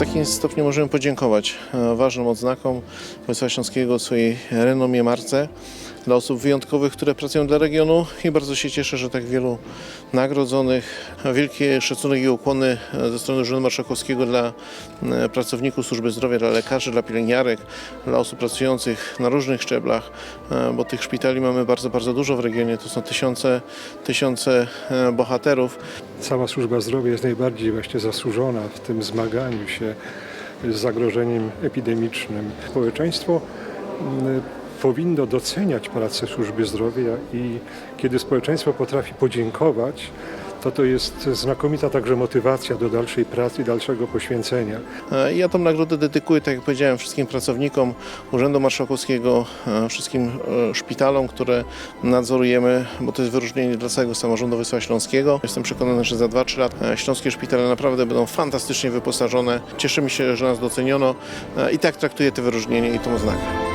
jakim stopniu możemy podziękować e, ważnym odznakom województwa śląskiego, swojej renomie, marce dla osób wyjątkowych, które pracują dla regionu i bardzo się cieszę, że tak wielu nagrodzonych. Wielki szacunek i ukłony e, ze strony Urzędu Marszałkowskiego dla e, pracowników służby zdrowia, dla lekarzy, dla pielęgniarek, dla osób pracujących na różnych szczeblach, bo tych szpitali mamy bardzo, bardzo dużo w regionie. To są tysiące, tysiące bohaterów. Cała służba zdrowia jest najbardziej właśnie zasłużona w tym zmaganiu się z zagrożeniem epidemicznym. Społeczeństwo mm, powinno doceniać pracę służby zdrowia i kiedy społeczeństwo potrafi podziękować, to to jest znakomita także motywacja do dalszej pracy, dalszego poświęcenia. E, Ja tą nagrodę dedykuję, tak jak powiedziałem, wszystkim pracownikom Urzędu Marszałkowskiego, e, wszystkim e, szpitalom, które nadzorujemy, bo to jest wyróżnienie dla całego samorządu województwa śląskiego. Jestem przekonany, że za 2-3 lata śląskie szpitale naprawdę będą fantastycznie wyposażone. Cieszymy się, że nas doceniono i tak traktuję te wyróżnienie i tą oznakę.